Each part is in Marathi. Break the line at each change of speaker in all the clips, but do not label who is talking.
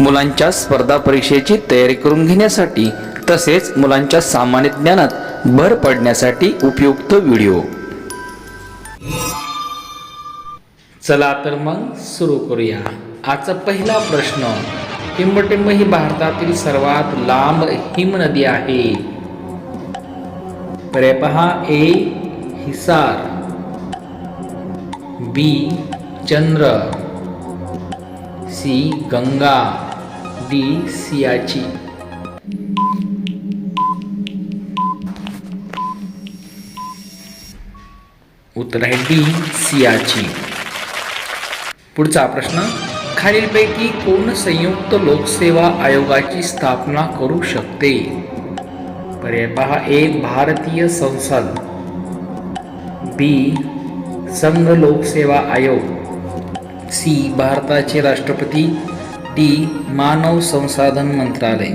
मुलांच्या स्पर्धा परीक्षेची तयारी करून घेण्यासाठी तसेच मुलांच्या सामान्य ज्ञानात भर पडण्यासाठी उपयुक्त व्हिडिओ. चला तर मग सुरू करूया. आजचा पहिला प्रश्न. हिमटिंब ही भारतातील सर्वात लांब हिमनदी आहे. पर्याय पहा A Hisar. B Chandra. C Ganga. D Siachen. उत्तर आहे डी सियाची. पुढचा प्रश्न खालीलपैकी कोण संयुक्त लोकसेवा आयोगाची स्थापना करू शकते? पर्याय पहा ए भारतीय संसद बी संघ लोकसेवा आयोग सी भारताचे राष्ट्रपती डी मानव संसाधन मंत्रालय।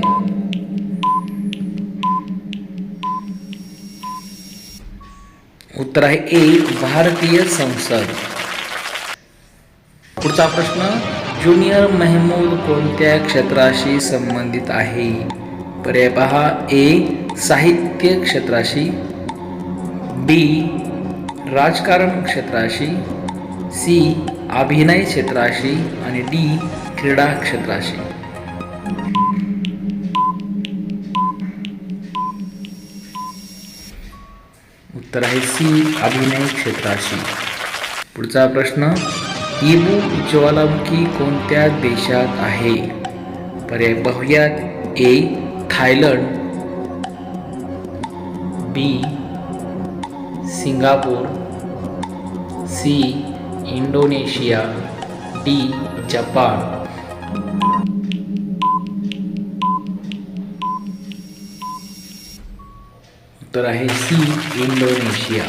उत्तर आहे ए, भारतीय संसद। पुढचा प्रश्न ज्युनियर महमूद कोणत्या क्षेत्राशी संबंधित आहे? पर्याय पहा, ए, साहित्य क्षेत्राशी, बी, राजकारण क्षेत्राशी, सी अभिनय क्षेत्राशी आणि डी क्रीडा क्षेत्राशी. उत्तर आहे सी अभिनय क्षेत्राशी. पुढचा प्रश्न इबू ज्वालामुखी कोणत्या देशात आहे? पर्याय पाहूयात A Thailand B Singapore C Indonesia D Japan. उत्तर आहे सी इंडोनेशिया.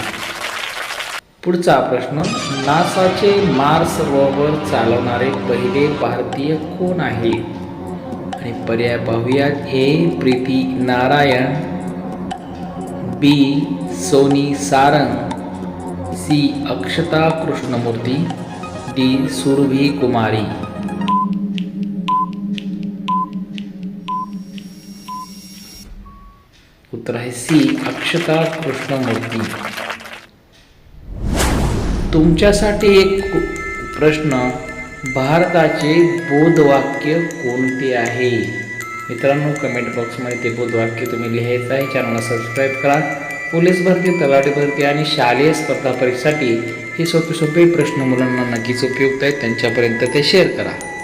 पुढचा प्रश्न नासाचे मार्स रोवर चालवणारे पहिले भारतीय कोण आहे? आणि पर्याय पाहूयात A Preeti Narayan. B Soni Sarang. C. Akshata Krishnamurthy D. Surabhi Kumari. उत्तर आहे सी. अक्षता कृष्णमूर्ती तुमच्यासाठी एक प्रश्न. भारताचे बोधवाक्य कोणते आहे? मित्रांनो कमेंट बॉक्समध्ये ते बोधवाक्य तुम्ही लिहायचं आहे. चॅनलला सबस्क्राईब करा. पोलीस भरती तलाठी भरती आणि शालेय स्पर्धा परीक्षेसाठी हे सोपे सोपे प्रश्न मुलांना नक्कीच उपयुक्त आहेत. त्यांच्यापर्यंत ते शेअर करा.